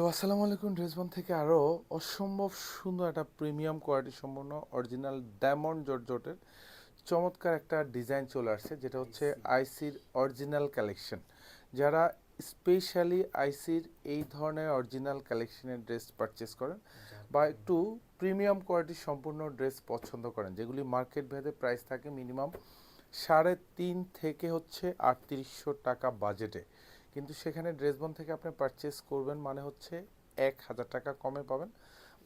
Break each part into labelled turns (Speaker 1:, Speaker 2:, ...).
Speaker 1: তো আসসালামু আলাইকুম ড্রেসবন থেকে আরও অসম্ভব সুন্দর একটা প্রিমিয়াম কোয়ালিটি সম্পন্ন অরিজিনাল ডায়মন্ড জর্জটের চমৎকার একটা ডিজাইন চলে আসছে যেটা হচ্ছে আইসির অরিজিনাল কালেকশন। যারা স্পেশালি আইসির এই ধরনের অরিজিনাল কালেকশনের ড্রেস পারচেস করেন বা একটু প্রিমিয়াম কোয়ালিটির সম্পূর্ণ ড্রেস পছন্দ করেন যেগুলি মার্কেট ভেদে প্রাইস থাকে মিনিমাম সাড়ে তিন থেকে হচ্ছে আটত্রিশশো টাকা বাজেটে কিন্তু সেখানে ড্রেসবন থেকে আপনি পারচেস করবেন মানে হচ্ছে এক হাজার টাকা কমে পাবেন।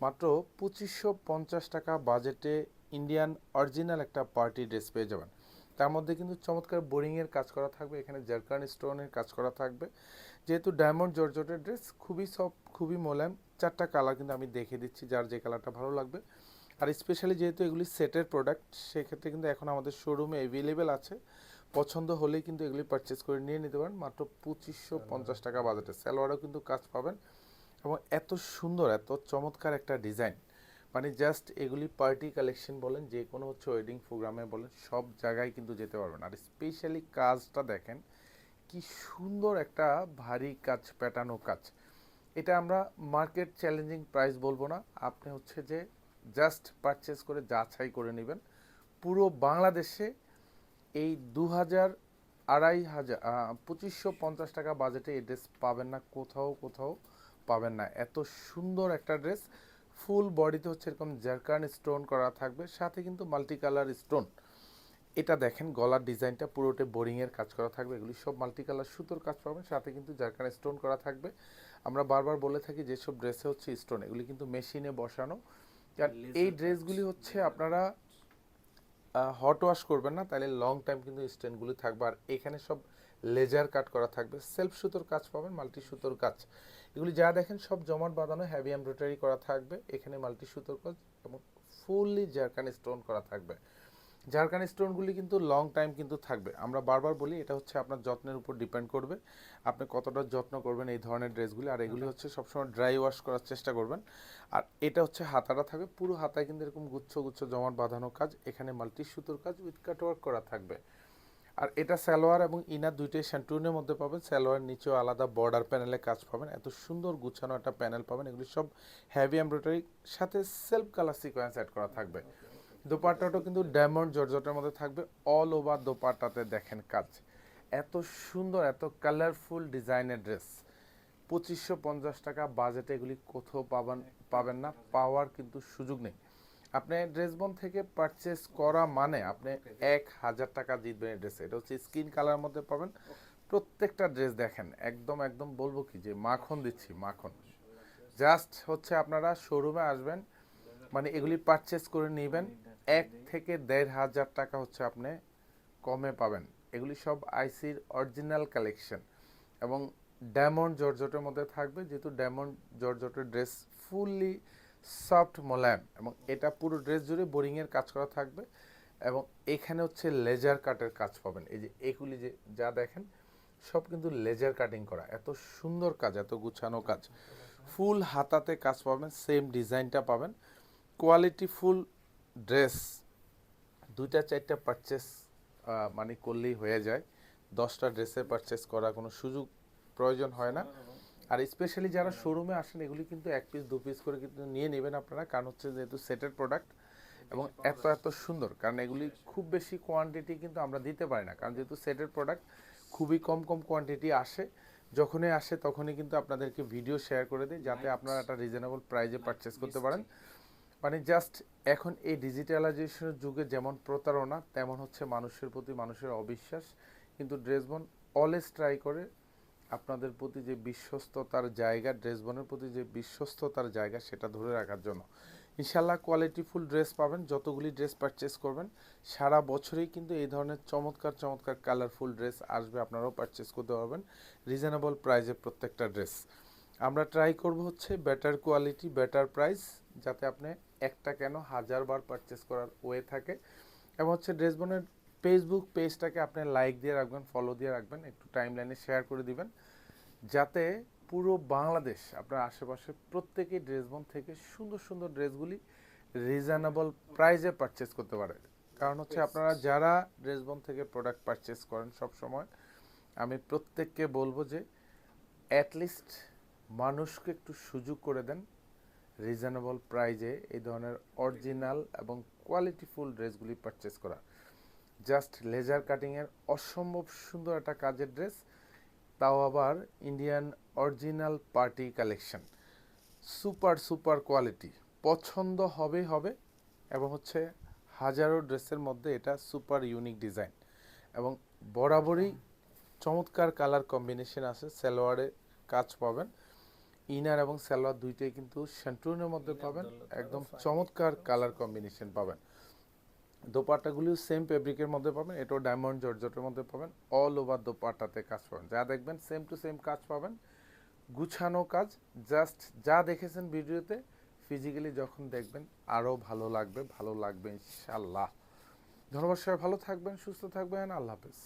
Speaker 1: মাত্র পঁচিশশো পঞ্চাশ টাকা বাজেটে ইন্ডিয়ান অরিজিনাল একটা পার্টি ড্রেস পেয়ে যাবেন। তার মধ্যে কিন্তু চমৎকার বোরিংয়ের কাজ করা থাকবে, এখানে জারকান স্টোনের কাজ করা থাকবে। যেহেতু ডায়মন্ড জর্জটের ড্রেস খুবই সব খুবই মোলায়েম, চারটা কালার কিন্তু আমি দেখে দিচ্ছি যার যে কালারটা ভালো লাগবে। আর স্পেশালি যেহেতু এগুলি সেটের প্রোডাক্ট সেক্ষেত্রে কিন্তু এখন আমাদের শোরুমে অ্যাভেলেবেল আছে। পছন্দ হলেই কিন্তু এগুলি পারচেস করে নিয়ে নিতে পারেন। মাত্র পঁচিশশো পঞ্চাশ টাকা বাজেটে স্যালোয়ারও কিন্তু কাজ পাবেন। এবং এত সুন্দর এত চমৎকার একটা ডিজাইন মানে জাস্ট এগুলি পার্টি কালেকশন বলেন যে কোনো হচ্ছে ওয়েডিং প্রোগ্রামে বলেন সব জায়গায় কিন্তু যেতে পারবেন। আর স্পেশালি কাজটা দেখেন কি সুন্দর একটা ভারী কাজ প্যাটানো কাজ। এটা আমরা মার্কেট চ্যালেঞ্জিং প্রাইস বলব না। আপনি হচ্ছে যে জাস্ট পারচেস করে যাচাই করে নেবেন। পুরো বাংলাদেশে এই দু হাজার আড়াই হাজার পঁচিশশো পঞ্চাশ টাকা বাজেটে এই ড্রেস পাবেন না কোথাও কোথাও পাবেন না। এত সুন্দর একটা ড্রেস ফুল বডিতে হচ্ছে এরকম জারকান স্টোন করা থাকবে সাথে কিন্তু মাল্টি কালার স্টোন এটা দেখেন গলার ডিজাইনটা পুরোটা বোরিংয়ের কাজ করা থাকবে এগুলি সব মাল্টি কালার সুতোর কাজ পাবেন সাথে কিন্তু জারকান স্টোন করা থাকবে। আমরা বারবার বলে থাকি যেসব ড্রেসে হচ্ছে স্টোন এগুলি কিন্তু মেশিনে বসানো। কারণ এই ড্রেসগুলি হচ্ছে আপনারা হট ওয়াশ করবেন না তাহলে লং টাইম কিন্তু স্ট্যান্ডগুলি থাকবে। আর এখানে সব লেজার কাট করা থাকবে। সেলফ সুতোর কাজ পাবেন মাল্টি সুতোর কাজ। এগুলি যা দেখেন সব জমাট বাঁধানো হ্যাভি এমব্রয়ডারি করা থাকবে। এখানে মাল্টি সুতোর কাজ এবং ফুললি জারকান স্টোন করা থাকবে। জারকান স্টোনগুলি কিন্তু লং টাইম কিন্তু থাকবে। আমরা বারবার বলি এটা হচ্ছে আপনার যত্নের উপর ডিপেন্ড করবে। আপনি কতটা যত্ন করবেন এই ধরনের ড্রেসগুলি আর এগুলি হচ্ছে সবসময় ড্রাই ওয়াশ করার চেষ্টা করবেন। আর এটা হচ্ছে হাতাটা থাকবে পুরো হাতায় কিন্তু এরকম গুচ্ছ গুচ্ছ জমাট বাঁধানো কাজ এখানে মাল্টি সুতোর কাজ উইথ কাট ওয়ার্ক করা থাকবে। আর এটা সালোয়ার এবং ইনার দুইটাই শ্যান্টুনের মধ্যে পাবেন সালোয়ার নিচেও আলাদা বর্ডার প্যানেলে কাজ পাবেন। এত সুন্দর গুছানো একটা প্যানেল পাবেন এগুলি সব হ্যাভি এমব্রয়ডারি সাথে সেলফ কালার সিকোয়েন্স অ্যাড করা থাকবে। দোপাট্টাটাও কিন্তু ডায়মন্ড, জর্জটের মধ্যে থাকবে। অল ওভার দোপাট্টাতে দেখেন কাজ। এত সুন্দর, এত কালারফুল ডিজাইনের ড্রেস। পঁচিশশো পঞ্চাশ টাকা বাজেটে এগুলি কোথাও পাবেন পাবেন না। পাওয়ার কিন্তু সুযোগ নেই। আপনি ড্রেসবন থেকে পারচেস করা মানে আপনি এক হাজার টাকা জিতবেন এই ড্রেসে। এটা হচ্ছে স্কিন কালার মধ্যে পাবেন। প্রত্যেকটা ড্রেস দেখেন, একদম একদম বলব কি যে মাখন দিচ্ছি, মাখন। জাস্ট হচ্ছে আপনারা শোরুমে আসবেন মানে এগুলি পারচেস করে নেবেন। এক থেকে দেড় হাজার টাকা হচ্ছে আপনি কমে পাবেন। এগুলি সব আইসির অরিজিনাল কালেকশন এবং ডায়মন্ড জর্জটের মধ্যে থাকবে, যেহেতু ডায়মন্ড জর্জটের ড্রেস ফুললি সফট মোলায়েম এবং এটা পুরো ড্রেস জুড়ে বোরিংয়ের কাজ করা থাকবে এবং এখানে হচ্ছে লেজার কাটের কাজ পাবেন। এই যে এগুলি যে যা দেখেন, সব কিন্তু লেজার কাটিং করা। এত সুন্দর কাজ, এত গুছানো কাজ। ফুল হাতাতে কাজ পাবেন সেম ডিজাইনটা পাবেন। কোয়ালিটি ফুল ড্রেস দুইটা চারটা পারচেস মানে করলেই হয়ে যায়। দশটা ড্রেসে পারচেস করা কোনো সুযোগ প্রয়োজন হয় না। আর স্পেশালি যারা শোরুমে আসেন এগুলি কিন্তু এক পিস দু পিস করে কিন্তু নিয়ে নেবেন আপনারা। কারণ হচ্ছে যেহেতু সেটের প্রোডাক্ট এবং এত এত সুন্দর। কারণ এগুলি খুব বেশি কোয়ান্টিটি কিন্তু আমরা দিতে পারি না। কারণ যেহেতু সেটের প্রোডাক্ট খুবই কম কম কোয়ান্টিটি আসে। যখনই আসে তখনই কিন্তু আপনাদেরকে ভিডিও শেয়ার করে দিই যাতে আপনারা একটা রিজনেবল প্রাইজে পারচেস করতে পারেন। মানে জাস্ট এখন এই ডিজিটালাইজেশনের যুগে যেমন প্রতারণা, তেমন হচ্ছে মানুষের প্রতি মানুষের অবিশ্বাস। কিন্তু ড্রেসবন অলওয়েজ ট্রাই করে আপনাদের প্রতি যে বিশ্বস্ততার জায়গা, ড্রেসবনের প্রতি যে বিশ্বস্ততার জায়গা সেটা ধরে রাখার জন্য। ইনশাল্লাহ কোয়ালিটিফুল ড্রেস পাবেন, যতগুলি ড্রেস পারচেস করবেন, সারা বছরেই কিন্তু এই ধরনের চমৎকার চমৎকার কালারফুল ড্রেস আসবে, আপনারাও পারচেস করতে পারবেন। রিজনেবল প্রাইজে প্রত্যেকটা ড্রেস আমরা ট্রাই করব হচ্ছে বেটার কোয়ালিটি বেটার প্রাইস যাতে আপনি একটা কেন হাজারবার পারচেস করার ওয়ে থাকে। এবং হচ্ছে ড্রেসবনের ফেসবুক পেজটাকে আপনি লাইক দিয়ে রাখবেন ফলো দিয়ে রাখবেন একটু টাইম লাইনে শেয়ার করে দিবেন। যাতে পুরো বাংলাদেশ আপনার আশেপাশে প্রত্যেকেই ড্রেসবন থেকে সুন্দর সুন্দর ড্রেসগুলি রিজনেবল প্রাইজে পারচেস করতে পারে। কারণ হচ্ছে আপনারা যারা ড্রেসবন থেকে প্রোডাক্ট পারচেস করেন সব সময় আমি প্রত্যেককে বলব যে অ্যাটলিস্ট মানুষকে একটু সুযোগ করে দেন রিজনেবল প্রাইজে এই ধরনের অরিজিনাল এবং কোয়ালিটিফুল ড্রেসগুলি পারচেস করা। জাস্ট লেজার কাটিংয়ের অসম্ভব সুন্দর একটা কাজের ড্রেস তাও আবার Indian original party collection super super quality পছন্দ হবে হবে এবং হচ্ছে হাজারো ড্রেসের মধ্যে এটা সুপার ইউনিক ডিজাইন এবং বরাবরই চমৎকার কালার কম্বিনেশন আছে, সালোয়ারে কাজ পাবেন। ইনার এবং সালোয়ার দুইটাই কিন্তু সেন্টুনের মধ্যে পাবেন। একদম চমৎকার কালার কম্বিনেশন পাবেন। দোপাট্টাগুলিও সেম ফেব্রিকের মধ্যে পাবেন এটাও ডায়মন্ড জর্জটের মধ্যে পাবেন। অল ওভার দোপাট্টাতে কাজ পাবেন। যা দেখবেন সেম টু সেম কাজ পাবেন। গুছানো কাজ জাস্ট যা দেখেছেন ভিডিওতে ফিজিক্যালি যখন দেখবেন আরও ভালো লাগবে ভালো লাগবে ইনশাল্লাহ ধন্যবাদ সবাই ভালো থাকবেন সুস্থ থাকবেন আল্লাহ হাফেজ।